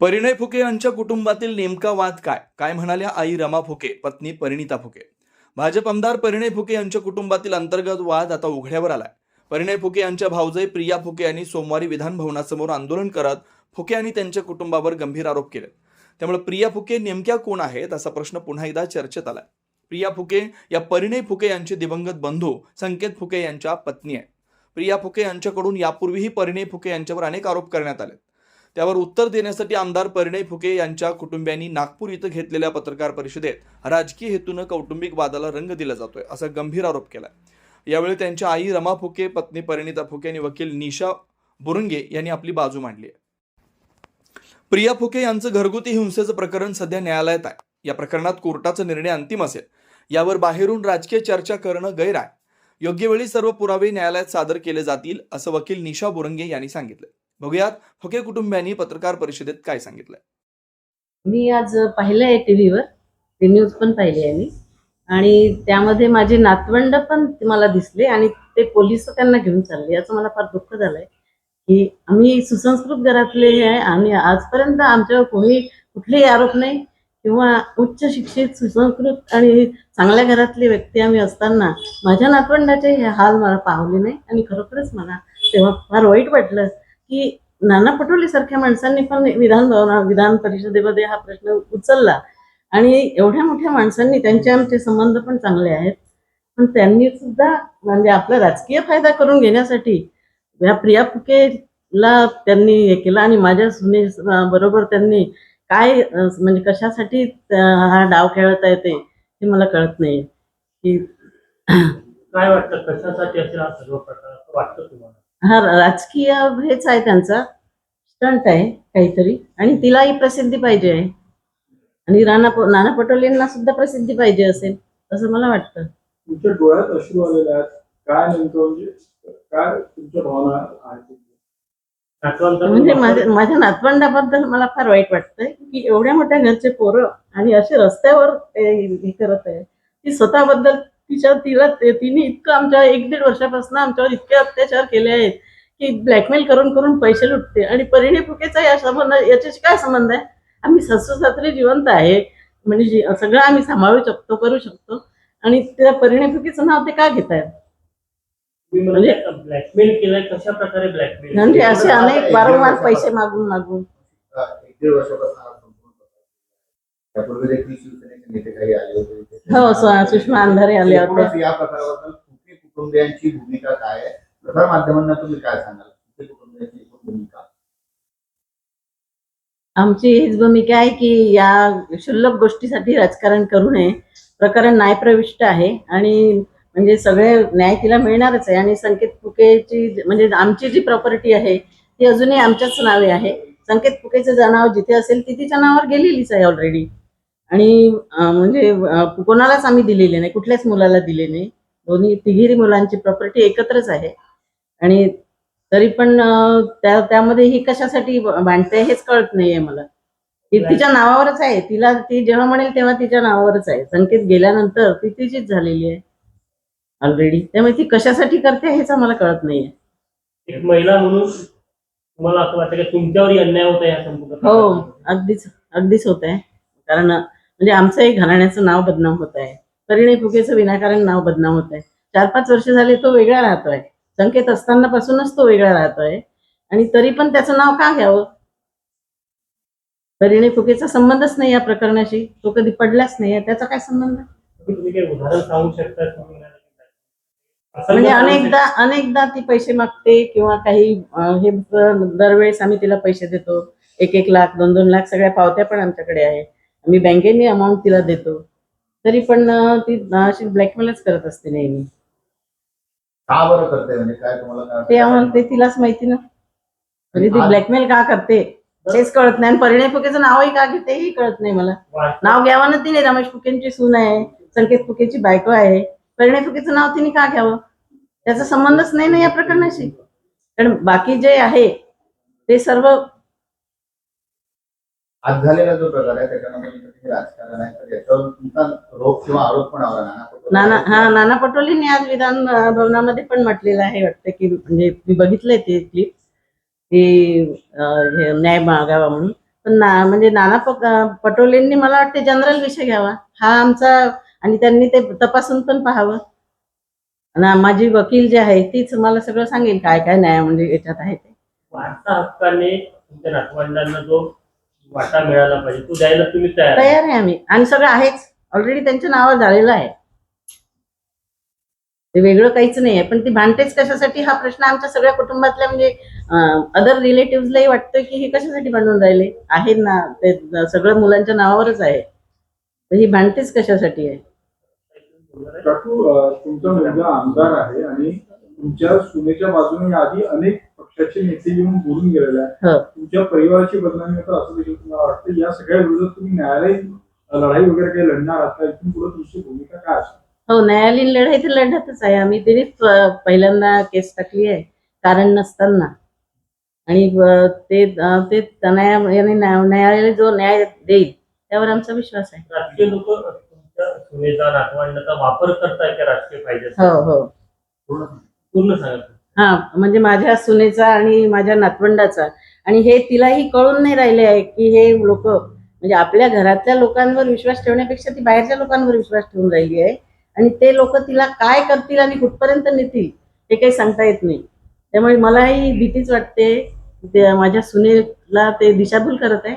परिणय फुके यांच्या कुटुंबातील नेमका वाद काय? काय म्हणाल्या आई रमा फुके पत्नी परिणिता फुके? भाजप आमदार परिणय फुके यांच्या कुटुंबातील अंतर्गत वाद आता उघड्यावर आलाय. परिणय फुके यांच्या भाऊजय प्रिया फुके यांनी सोमवारी विधान भवनासमोर आंदोलन करत फुके यांनी त्यांच्या कुटुंबावर गंभीर आरोप केले. त्यामुळे प्रिया फुके नेमक्या कोण आहेत असा प्रश्न पुन्हा एकदा चर्चेत आलाय. प्रिया फुके या परिणय फुके यांचे दिवंगत बंधू संकेत फुके यांच्या पत्नी आहे प्रिया फुके यांच्याकडून यापूर्वीही परिणय फुके यांच्यावर अनेक आरोप करण्यात आले त्यावर उत्तर देण्यासाठी आमदार परिणय फुके यांच्या कुटुंबियांनी नागपूर इथं घेतलेल्या पत्रकार परिषदेत राजकीय हेतूनं कौटुंबिक वादाला रंग दिला जातोय असा गंभीर आरोप केला यावेळी त्यांच्या आई रमा फुके पत्नी परिणिता फुके आणि वकील निशा बुरुंगे यांनी आपली बाजू मांडली आहे. प्रिया फुके यांचं घरगुती हिंसेचं प्रकरण सध्या न्यायालयात आहे. या प्रकरणात कोर्टाचा निर्णय अंतिम असेल. यावर बाहेरून राजकीय चर्चा करणं गैर आहे. योग्य वेळी सर्व पुरावे न्यायालयात सादर केले जातील असं वकील निशा बुरंगे यांनी सांगितलं. बघूयात फके कुटुंबियांनी पत्रकार परिषदेत काय सांगितलंय. मी आज पाहिलं आहे टीव्हीवर ते न्यूज पण पाहिली आहे मी. आणि त्यामध्ये माझे नातवंड पण मला दिसले आणि ते पोलीस त्यांना घेऊन चालले. याचं मला फार दुःख झालंय की आम्ही सुसंस्कृत घरातले आहे आणि आजपर्यंत आमच्यावर कोणी कुठलेही आरोप नाही. किंवा उच्च शिक्षित सुसंस्कृत आणि चांगल्या घरातले व्यक्ती आम्ही असताना माझ्या नातवंडाचे हे हाल मला पाहले नाही आणि खरोखरच मला तेव्हा फार वाईट वाटलं की नाना पटोले सारख्या माणसांनी पण विधान भवना विधान परिषदेमध्ये हा प्रश्न उचलला. आणि एवढ्या मोठ्या माणसांनी त्यांचे आमचे संबंध पण चांगले आहेत. पण त्यांनी सुद्धा म्हणजे आपला राजकीय फायदा करून घेण्यासाठी या प्रिया फुकेला त्यांनी हे केलं आणि माझ्या सुने बरोबर त्यांनी काय म्हणजे कशासाठी हा डाव खेळता येते हे मला कळत नाही की काय वाटतं कशासाठी असेल हा सर्व प्रकार? वाटतं तुम्हाला? हा राजकीय हेच आहे त्यांचा. स्टंट आहे काहीतरी. आणि तिलाही प्रसिद्धी पाहिजे आहे. आणि राणा प- नाना पटोलेंना सुद्धा प्रसिद्धी पाहिजे असेल असं मला वाटतं. तुमच्या डोळ्यात अश्रू आलेले आहेत. काय नेमकं म्हणजे काय तुमच्या भावना आहेत? म्हणजे माझ्या माझ्या नातवंडाबद्दल मला फार वाईट वाटतंय की एवढ्या मोठ्या घरचे पोरं आणि असे रस्त्यावर ते हे करत आहे. ती स्वतःबद्दल तिच्या तिला तिने इतकं आमच्या एक दीड वर्षापासून आमच्यावर इतके अत्याचार केले आहेत की ब्लॅकमेल करून करून पैसे लुटते. आणि परिणी फुकेचा या संबंध याच्याशी काय संबंध आहे? आम्ही सासू सासरे जिवंत आहे. म्हणजे जी- सगळं आम्ही सांभाळू शकतो करू शकतो. आणि त्या परिणी फुकेचं नाव ते का घेत आहेत म्हणजे ब्लॅकमेल केलाय कशा प्रकारे ब्लॅकमेल म्हणजे असे अनेक वारंवार पैसे मागून मागून एक दीड वर्षापासून हा संपूर्ण प्रकार त्यापूर्वी देखील शिवसेनेचे नेते काही आले होते इथे. हो सुषमा अंधारे आल्या होत्या एकूणच या प्रकाराबद्दल फुके कुटुंबियांची भूमिका काय आहे? प्रसार माध्यमांना तुम्ही काय सांगाल? फुके कुटुंबियांची भूमिका? आमची हीच भूमिका आहे की या क्षुल्लक गोष्टीसाठी राजकारण करू नये. प्रकरण न्यायप्रविष्ट आहे आणि म्हणजे सगळे न्याय तिला मिळणारच आहे आणि संकेत फुकेची म्हणजे आमची जी प्रॉपर्टी आहे ती अजूनही आमच्याच नावे आहे. संकेत फुकेचं जनाव जिथे असेल ती तिच्या नावावर गेलेलीच आहे ऑलरेडी आणि म्हणजे कोणालाच आम्ही दिलेले नाही कुठल्याच मुलाला दिले नाही. दोन्ही तिघिरी मुलांची प्रॉपर्टी एकत्रच आहे. आणि तरी पण त्या त्यामध्ये ही कशासाठी भांडते हेच कळत नाहीये मला. ती तिच्या नावावरच आहे. तिला ती जेव्हा म्हणेल तेव्हा तिच्या नावावरच आहे. संकेत गेल्यानंतर ती तिचीच झालेली आहे. ऑलरेडी त्यामुळे ती कशासाठी करते हेच आम्हाला कळत नाहीये. एक महिला म्हणून तुम्हाला असं वाटतं की तुमच्यावरही अन्याय होत आहे हो? अगदीच अगदीच होत आहे. कारण म्हणजे आमचंही घराण्याचं नाव बदनाम होत आहे. परिणय फुकेचं विनाकारण नाव बदनाम होत आहे. चार पाच वर्ष झाले तो वेगळा राहतोय. संकेत असताना पासूनच तो वेगळा राहतोय. आणि तरी पण त्याचं नाव का घ्यावं? परिणय फुकेचा संबंधच नाही या प्रकरणाशी. तो कधी पडलाच नाही त्याचा काय संबंध? म्हणजे अनेकदा अनेकदा ती पैसे मागते किंवा काही हे दरवेळेस आम्ही तिला पैसे देतो. एक एक लाख दोन दोन लाख सगळ्या पावत्या पण आमच्याकडे आहे. आम्ही बँकेने अमाऊंट तिला देतो. तरी पण ती अशी ब्लॅकमेलच करत असते नेहमी. का बरं करते? म्हणजे काय तुम्हाला? ते आम्हाला ते तिलाच माहिती ना. म्हणजे ती ब्लॅकमेल का करते? तेच कळत नाही. आणि परिणय फुकेचं नावही का घेते? हेही कळत नाही मला. नाव घ्यावं ना तिने? रमेश फुकेंची सून आहे. संकेत फुकेची बायको आहे. परिणय फुकेचं नाव तिने का घ्यावं? त्याचा संबंधच नाही ना या प्रकरणाशी. कारण बाकी जे आहे ते सर्व आज झालेला जो प्रकार आहे त्याच्यामध्ये राजकारण आहे तर याच्यावर तुमचा रोप किंवा आरोप पण आला. नाना पटोले नाना हा नाना पटोलेंनी आज विधान भवनामध्ये पण म्हटलेलं आहे वाटतं की म्हणजे मी बघितलंय ते क्लिप की हे न्याय मागावा म्हणून. पण ना म्हणजे नाना पटोलेंनी मला वाटते जनरल विषय घ्यावा. हा आमचा आणि त्यांनी ते तपासून पण पाहावं. आणि माझी वकील जी आहे तीच मला सगळं सांगेल काय काय न्याय म्हणजे याच्यात आहे ते. वारसा हक्काने तुमच्या नातवंडांना जो वाटा मिळाला पाहिजे. तो द्यायला तुम्ही तयार आहे. तयार आहे आम्ही. आणि सगळं आहेच. ऑलरेडी त्यांच्या नावावर झालेलं आहे. ते वेगळं काहीच नाही आहे पण ती भांडतेच कशासाठी? हा प्रश्न आमच्या सगळ्या कुटुंबातल्या म्हणजे अदर रिलेटिव्हजलाही वाटतोय की हे कशासाठी भांडून राहिले? आहे ना. ते सगळं मुलांच्या नावावरच आहे. तर ही भांडतेच कशासाठी आहे? काकू अं, तुमचा मुलगा आमदार आहे आणि तुमच्या सुनेच्या बाजूने आधी अनेक पक्षाचे नेते येऊन बोलून गेलेले आहे. हो. तुमच्या परिवाराची बदनामी होतं असं देखील तुम्हाला वाटतं? या सगळ्या विरोधात तुम्ही न्यायालयीन लढाई वगैरे काही लढणार आहात का? इथून पुढे तुमची भूमिका काय असेल? हो न्यायालयीन लढाई तर लढतच आहे. आम्ही तरीच अं, पहिल्यांदा केस टाकली आहे. कारण नसताना. आणि ते ते न्याया- याने न्याय- न्यायालय जो न्याय देईल त्यावर आमचा विश्वास आहे. राजकीय लोक तुमच्या सुनेचा नातवंडाचा वापर करताय त्या राजकीय फायद्याचा? हो हो. पूर्ण पूर्ण सांगा. हा म्हणजे माझ्या सुनेचा आणि माझ्या नातवंडाचा. आणि हे तिलाही कळून नाही राहिले आहे की हे लोक म्हणजे आपल्या घरातल्या लोकांवर विश्वास ठेवण्यापेक्षा ती बाहेरच्या लोकांवर विश्वास ठेवून राहिली आहे. आणि ते लोक तिला काय करतील आणि कुठपर्यंत नेतील हे काही सांगता येत नाही. त्यामुळे मलाही भीतीच वाटते. ते माझ्या सुनेला ते दिशाभूल करत आहे.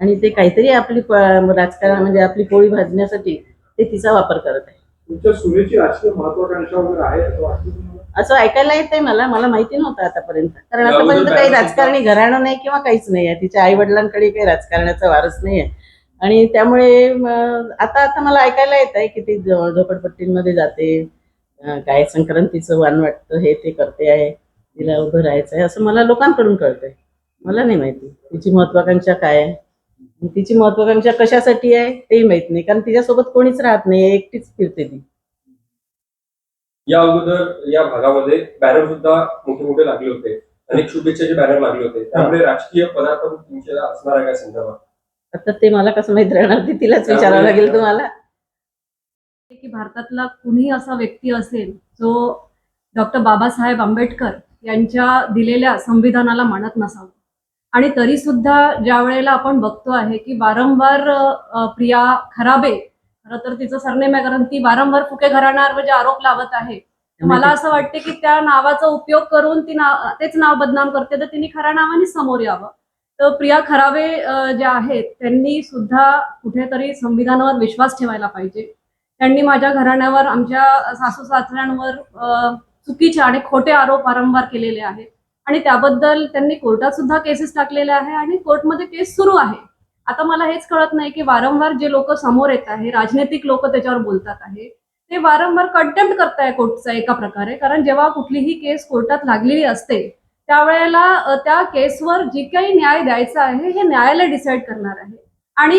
आणि ते काहीतरी आपली राजकारण म्हणजे आपली पोळी भाजण्यासाठी ते तिचा वापर करत आहे. तुमच्या सुनेची राजकीय महत्वाकांक्षा वगैरे आहे असं ऐकायला येतंय मला मला माहिती नव्हतं आतापर्यंत. कारण आतापर्यंत काही राजकारणी घराणं नाही किंवा काहीच नाही आहे. तिच्या आई वडिलांकडे काही राजकारणाचा वारस नाही आहे. आणि त्यामुळे आता आता मला ऐकायला येत आहे की ती झोपडपट्टींमध्ये जाते. काय संक्रांतीचं वाण वाटतं हे ते करते आहे. तिला उभं राहायचं आहे. असं मला लोकांकडून कळतंय. मला नाही माहिती. तिची महत्वाकांक्षा काय आहे? तिची महत्वाकांक्षा कशासाठी आहे तेही माहीत नाही. कारण तिच्यासोबत कोणीच राहत नाही. एकटीच फिरते ती. या अगोदर या भागामध्ये बॅनर सुद्धा मोठे मोठे लागले होते. अनेक शुभेच्छाचे बॅनर लागले होते. त्यामुळे राजकीय पदार्पण तुमच्या असणार आहे काय संदर्भात? आता ते मला कसं माहीत राहणार ते तिलाच विचारावं लागेल तुम्हाला. की भारतातला कुणीही असा व्यक्ती असेल जो डॉक्टर बाबासाहेब आंबेडकर यांच्या दिलेल्या संविधानाला मानत नसावं. आणि तरी सुद्धा ज्या वेळेला आपण बघतो आहे की वारंवार प्रिया खराबे खरं तर तिचं सरनेम आहे कारण ती वारंवार फुके घराण्यावर म्हणजे आरोप लावत आहे. मला असं वाटते की त्या नावाचा उपयोग करून ती नाव तेच नाव बदनाम करते. तर तिने खऱ्या नावानेच समोर यावं. तर प्रिया खराबे अ, ज्या आहेत त्यांनी सुद्धा कुठेतरी संविधानावर विश्वास ठेवायला पाहिजे. त्यांनी माझ्या घराण्यावर आमच्या सासू सासऱ्यांवर चुकीचे आणि खोटे आरोप वारंवार केलेले आहेत. आणि त्याबद्दल त्यांनी कोर्टात सुद्धा केसेस टाकलेल्या आहे आणि कोर्टमध्ये केस सुरू आहे. आता मला हेच कळत नाही की वारंवार जे लोक समोर येत आहे राजनैतिक लोक त्याच्यावर बोलतात आहे ते वारंवार कंटेम्प्ट करताय कोर्टचा एका प्रकारे. कारण जेव्हा कुठलीही केस कोर्टात लागलेली असते त्यावेळेला त्या केसवर जी काही न्याय द्यायचा आहे हे न्यायालय डिसाईड करणार आहे. आणि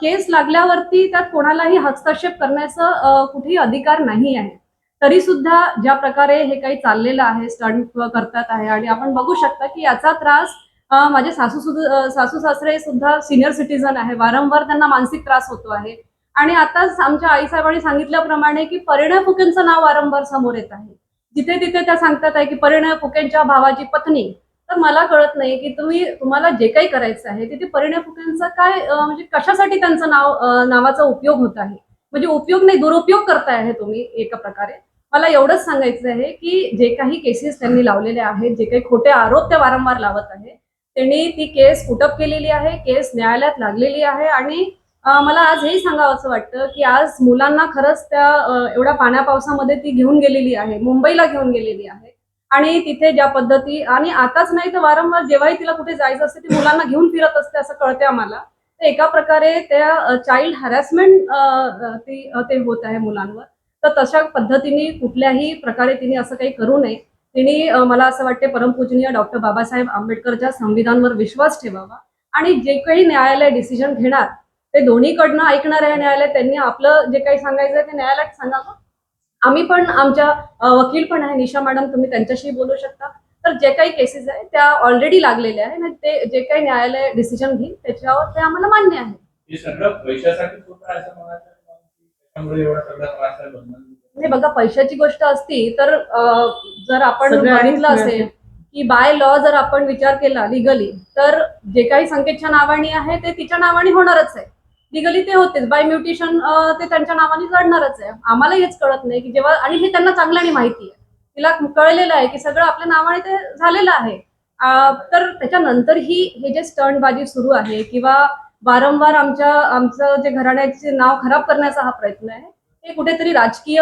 केस लागल्यावरती त्यात कोणालाही हस्तक्षेप करण्याचा कुठेही अधिकार नाही आहे. तरी सुद्धा ज्या प्रकारे हे काही चाललेलं आहे स्टंट करतात आहे आणि आपण बघू शकता की याचा त्रास माझे सासू सुद्धा सासू सासरे सुद्धा सिनियर सिटीजन आहे. वारंवार त्यांना मानसिक त्रास होतो आहे. आणि आताच आमच्या आईसाहेबांनी सांगितल्याप्रमाणे की परिणय फुकेंचं नाव वारंवार समोर येत आहे. जिथे तिथे त्या सांगतात आहे की परिणय फुकेंच्या भावाची पत्नी. तर मला कळत नाही की तुम्ही तुम्हाला जे काही करायचं आहे तिथे परिणय फुकेंचं काय म्हणजे कशासाठी त्यांचं नाव नावाचा उपयोग होत आहे? म्हणजे उपयोग नाही दुरुपयोग करताय आहे तुम्ही एका प्रकारे. मला एवढंच सांगायचं आहे की जे काही केसेस त्यांनी लावलेले आहेत जे काही खोटे आरोप ते वारंवार लावत आहे त्यांनी ती केस कुटप केलेली आहे केस न्यायालयात लागलेली आहे आणि मला आज हेही सांगावं असं वाटतं की आज मुलांना खरंच त्या एवढ्या पाण्या पावसामध्ये ती घेऊन गेलेली आहे मुंबईला घेऊन गेलेली आहे. आणि तिथे ज्या पद्धती आणि आताच नाही तर वारंवार जेव्हाही तिला कुठे जायचं असते ती मुलांना घेऊन फिरत असते असं कळते आम्हाला. तर एका प्रकारे त्या चाइल्ड हॅरॅसमेंट ती ते होत आहे मुलांवर. तर तशा पद्धतीने कुठल्याही प्रकारे तिने असं काही करू नये. तिने मला असं वाटते परमपूजनीय डॉक्टर बाबासाहेब आंबेडकरच्या संविधानवर विश्वास ठेवावा. आणि जे काही न्यायालय डिसिजन घेणार ते दोन्हीकडनं ऐकणार आहे न्यायालय त्यांनी आपलं जे काही सांगायचं आहे ते न्यायालयात सांगावं. आम्ही पण आमच्या वकील पण आहे निशा मॅडम तुम्ही त्यांच्याशी बोलू शकता. तर जे काही केसेस आहे त्या ऑलरेडी लागलेल्या आहे आणि ते जे काही न्यायालय डिसिजन घेईल त्याच्यावर ते आम्हाला मान्य आहे. नाही बघा पैशाची गोष्ट असती तर जर आपण बघितलं असेल की बाय लॉ जर आपण विचार केला लिगली तर जे काही संकेतच्या नावाने आहे ते तिच्या नावाने होणारच आहे. लिगली ते होतेच. बाय म्युटेशन ते त्यांच्या नावाने जडणारच आहे. आम्हाला हेच कळत नाही की जेव्हा आणि हे त्यांना चांगल्याने माहिती आहे. तिला कळलेलं आहे की सगळं आपल्या नावाने ते झालेलं आहे. तर त्याच्यानंतरही हे जे स्टंटबाजी सुरू आहे किंवा वारंवार आमच्या आमचं जे घराण्याचे नाव खराब करण्याचा हा प्रयत्न आहे हे कुठेतरी राजकीय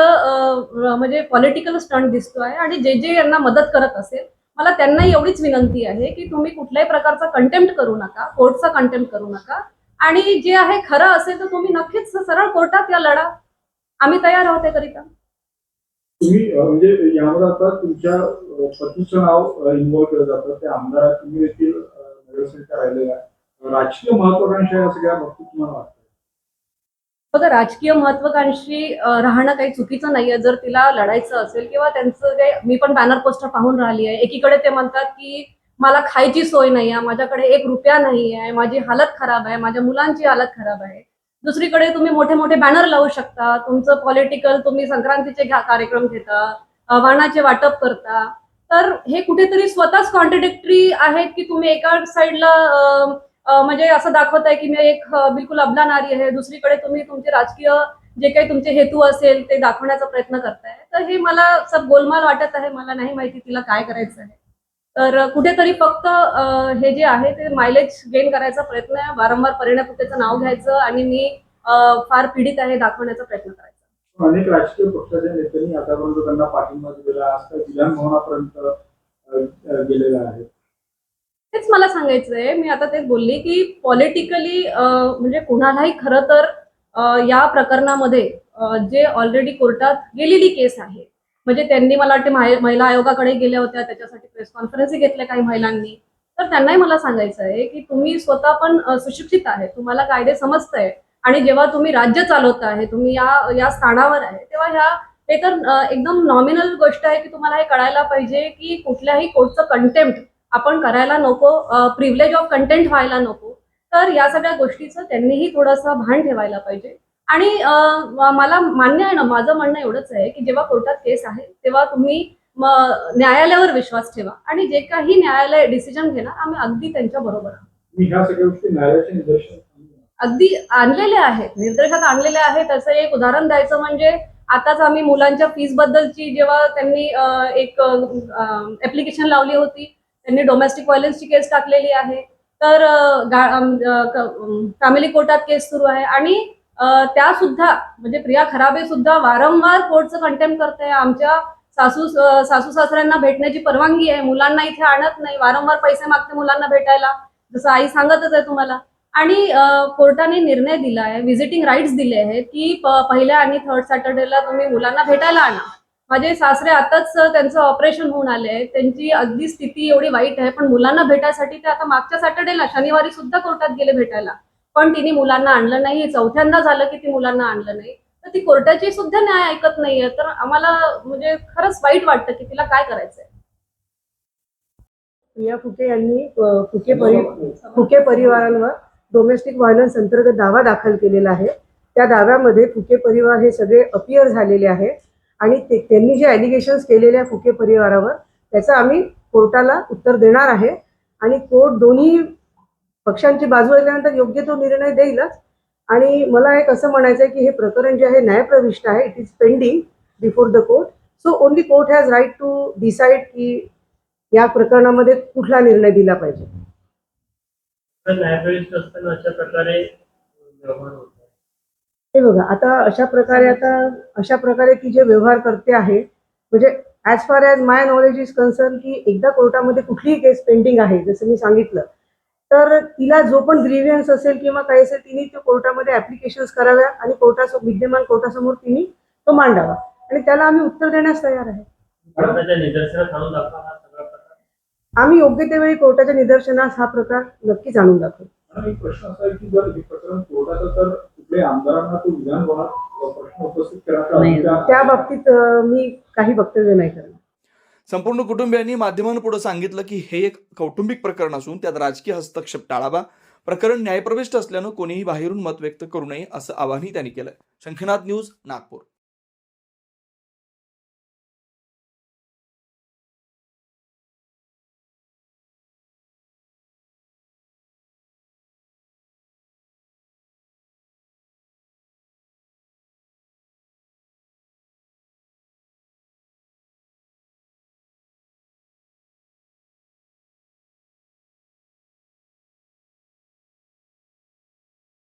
म्हणजे पॉलिटिकल स्टंट दिसतो आहे आणि जे जे यांना मदत करत असेल मला त्यांना एवढीच विनंती आहे की तुम्ही कुठल्याही प्रकारचा कंटेम्प्ट करू नका कोर्टचा कंटेम्प्ट करू नका. आणि जे आहे खरं असेल तर तुम्ही नक्कीच सरळ कोर्टात या लढा. आम्ही तयार आहोत त्याकरिता तुम्ही म्हणजे यामध्ये आता तुमच्या पतीचं नाव इन्व्हॉल्व्ह केलं जातं. ते आमदार तुम्ही देखील नगरसेविका राहिलेल्या. राजकीय महत्वाकांक्षा या सगळ्या बाबतीत तुम्हाला वाटतं? बघा राजकीय महत्वाकांक्षी राहणं काही चुकीचं नाहीये. जर तिला लढायचं असेल किंवा त्यांचं जे मी पण बॅनर पोस्टर पाहून राहिली आहे. एकीकडे ते म्हणतात की मला खायची सोय नाही आहे माझ्याकडे एक रुपया नाही आहे माझी हालत खराब आहे. माझ्या मुलांची हालत खराब आहे. दुसरीकडे तुम्ही मोठे मोठे बॅनर लावू शकता. तुमचं पॉलिटिकल तुम्ही संक्रांतीचे कार्यक्रम घेता. आव्हानाचे वाटप करता. तर हे कुठेतरी स्वतःच कॉन्ट्रडिक्टरी आहेत की तुम्ही एका साईडला म्हणजे असं दाखवत आहे की मी एक बिलकुल अबला नारी आहे. दुसरीकडे तुम्ही तुमचे राजकीय जे काही तुमचे हेतू असेल ते दाखवण्याचा प्रयत्न करताय. तर हे मला सब गोलमाल वाटत आहे. मला नाही माहिती तिला काय करायचं आहे. तर कुठेतरी फक्त हे जे आहे ते मायलेज गेन करायचा प्रयत्न आहे. वारंवार परिणय नाव घ्यायचं आणि मी फार पीडित आहे दाखवण्याचा प्रयत्न करायचा. अनेक राजकीय पक्षाच्या नेत्यांनी आतापर्यंत त्यांना पाठिंबा दिलेला आज विधान भवनापर्यंत गेलेला आहे. तेच मला सांगायचंय. मी आता तेच बोलली की पॉलिटिकली म्हणजे कुणालाही खरं तर या प्रकरणामध्ये जे ऑलरेडी कोर्टात गेलेली केस आहे म्हणजे त्यांनी मला वाटते महिला आयोगाकडे गेल्या होत्या त्याच्यासाठी प्रेस कॉन्फरन्सही घेतल्या काही महिलांनी. तर त्यांनाही मला सांगायचं आहे की तुम्ही स्वतः पण सुशिक्षित आहे तुम्हाला कायदे समजतंय आणि जेव्हा तुम्ही राज्य चालवत आहे तुम्ही या या स्थानावर आहे तेव्हा ह्या हे तर एकदम नॉमिनल गोष्ट आहे की तुम्हाला हे कळायला पाहिजे की कुठल्याही कोर्टचं कंटेम्प्ट आपण करायला नको प्रिव्हिलेज ऑफ कंटेंट व्हायला नको तर या सगळ्या गोष्टीचं त्यांनीही थोडंसं भान ठेवायला पाहिजे. आणि मला मान्य आहे ना माझं म्हणणं एवढंच आहे की जेव्हा कोर्टात केस आहे तेव्हा तुम्ही न्यायालयावर विश्वास ठेवा आणि जे काही न्यायालय डिसिजन घेणार आम्ही अगदी त्यांच्या बरोबर आहोत. अगदी आणलेले आहेत निर्देशात आणलेले आहेत. त्याचं एक उदाहरण द्यायचं म्हणजे आताच आम्ही मुलांच्या फीस बद्दलची जेव्हा त्यांनी एक ऍप्लिकेशन लावली होती त्यांनी डोमेस्टिक व्हायलन्सची केस टाकलेली आहे. तर फॅमिली कोर्टात केस सुरू आहे. आणि त्या सुद्धा म्हणजे प्रिया खराबे सुद्धा वारंवार कोर्टचं कंटेम्प करते आमच्या सासू सासू सासऱ्यांना भेटण्याची परवानगी आहे. मुलांना इथे आणत नाही. वारंवार पैसे मागते मुलांना भेटायला. जसं आई सांगतच आहे तुम्हाला. आणि कोर्टाने निर्णय दिला आहे व्हिजिटिंग राईट्स दिले आहेत की पहिल्या आणि थर्ड सॅटर्डेला तुम्ही मुलांना भेटायला आणा. माझे सासरे आताच त्यांचं ऑपरेशन होऊन आले त्यांची अगदी स्थिती एवढी वाईट आहे. पण मुलांना भेटायसाठी ते आता मागच्या सॅटर्डेला शनिवारी सुद्धा कोर्टात गेले भेटायला. पण तिने मुलांना आणलं नाही. चौथ्यांदा झालं की ती मुलांना आणलं नाही. तर ती कोर्टाची सुद्धा न्याय ऐकत नाहीये तर आम्हाला म्हणजे खरंच वाईट वाटतं की तिला काय करायचंय प्रिया फुके यांनी फुके परि फुके परिवारांवर डोमेस्टिक व्हायलन्स अंतर्गत दावा दाखल केलेला आहे. त्या दाव्यामध्ये फुके परिवार हे सगळे अपियर झालेले आहे. आणि ते त्यांनी जे ॲलिगेशन्स केलेले आहे फुके परिवारावर त्याचं आम्ही कोर्टाला उत्तर देणार आहे. आणि कोर्ट दोन्ही पक्षांची बाजू ऐकल्यानंतर योग्य तो निर्णय देईलच. आणि मला एक असं म्हणायचं आहे की हे प्रकरण जे आहे न्यायप्रविष्ट आहे. It is pending before the court so only court has right to decide की या प्रकरणामध्ये कुठला निर्णय दिला पाहिजे. न्यायप्रविष्ट असताना अशा प्रकारे व्यवहार हे बघा आता अशा प्रकारे आता अशा प्रकारे ती जे व्यवहार करते आहे म्हणजे as far as my knowledge is concern की एकदा कोर्टामध्ये कुठलीही केस पेंडिंग आहे जसं मी सांगितलं तर तिला जो पण ग्रीव्हियन्स असेल किंवा काही असेल तिने ते कोर्टामध्ये ऍप्लिकेशन्स कराव्या आणि कोर्टासमोर विद्यमान कोर्टासमोर तिने तो मांडावा. आणि त्याला आम्ही उत्तर देण्यास तयार आहे. हा आम्ही योग्य त्यावेळी कोर्टाच्या निदर्शनास हा प्रकार नक्कीच आणून दाखवू आणि एक प्रश्न असा आहे की जर हे प्रकरण कोर्टाचं तर कुठल्याही आमदारांना तो विधान भवनात प्रश्न उपस्थित करण्याचा नाही. अधिकार त्या बाबतीत अं, मी काही वक्तव्य नाही करणार. संपूर्ण कुटुंबियांनी माध्यमांपुढे सांगितलं की हे एक कौटुंबिक प्रकरण असून त्यात राजकीय हस्तक्षेप टाळावा. प्रकरण न्यायप्रविष्ट असल्यानं कोणीही बाहेरून मत व्यक्त करू नये असं आवाहनही त्यांनी केलं शंखनाथ न्यूज नागपूर.